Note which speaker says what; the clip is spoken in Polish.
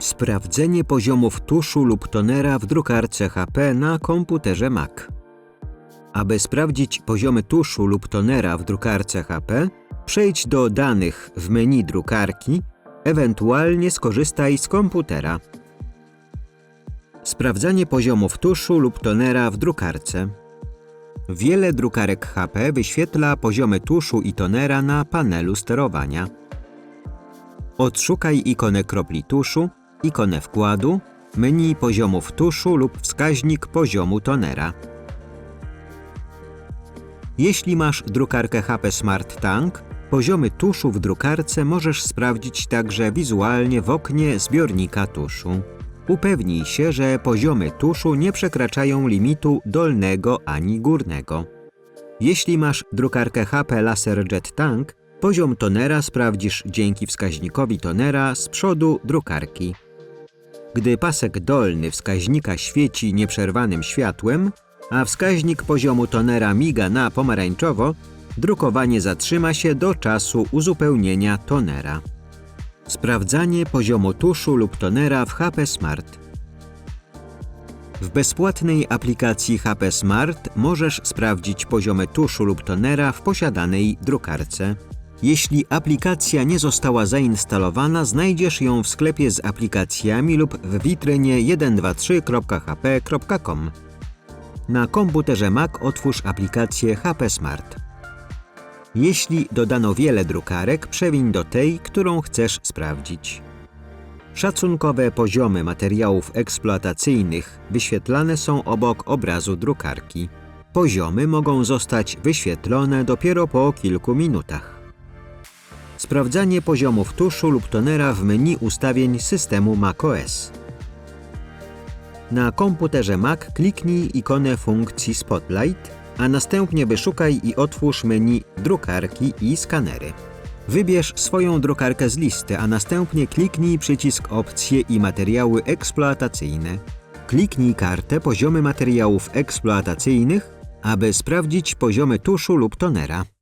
Speaker 1: Sprawdzenie poziomów tuszu lub tonera w drukarce HP na komputerze Mac. Aby sprawdzić poziomy tuszu lub tonera w drukarce HP, przejdź do danych w menu drukarki, ewentualnie skorzystaj z komputera. Sprawdzanie poziomów tuszu lub tonera w drukarce. Wiele drukarek HP wyświetla poziomy tuszu i tonera na panelu sterowania. Odszukaj ikonę kropli tuszu, ikonę wkładu, menu poziomów tuszu lub wskaźnik poziomu tonera. Jeśli masz drukarkę HP Smart Tank, poziomy tuszu w drukarce możesz sprawdzić także wizualnie w oknie zbiornika tuszu. Upewnij się, że poziomy tuszu nie przekraczają limitu dolnego ani górnego. Jeśli masz drukarkę HP LaserJet Tank, poziom tonera sprawdzisz dzięki wskaźnikowi tonera z przodu drukarki. Gdy pasek dolny wskaźnika świeci nieprzerwanym światłem, a wskaźnik poziomu tonera miga na pomarańczowo, drukowanie zatrzyma się do czasu uzupełnienia tonera. Sprawdzanie poziomu tuszu lub tonera w HP Smart. W bezpłatnej aplikacji HP Smart możesz sprawdzić poziomy tuszu lub tonera w posiadanej drukarce. Jeśli aplikacja nie została zainstalowana, znajdziesz ją w sklepie z aplikacjami lub w witrynie 123.hp.com. Na komputerze Mac otwórz aplikację HP Smart. Jeśli dodano wiele drukarek, przewiń do tej, którą chcesz sprawdzić. Szacunkowe poziomy materiałów eksploatacyjnych wyświetlane są obok obrazu drukarki. Poziomy mogą zostać wyświetlone dopiero po kilku minutach. Sprawdzanie poziomów tuszu lub tonera w menu ustawień systemu macOS. Na komputerze Mac kliknij ikonę funkcji Spotlight, a następnie wyszukaj i otwórz menu drukarki i skanery. Wybierz swoją drukarkę z listy, a następnie kliknij przycisk Opcje i materiały eksploatacyjne. Kliknij kartę Poziomy materiałów eksploatacyjnych, aby sprawdzić poziomy tuszu lub tonera.